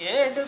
ఏడు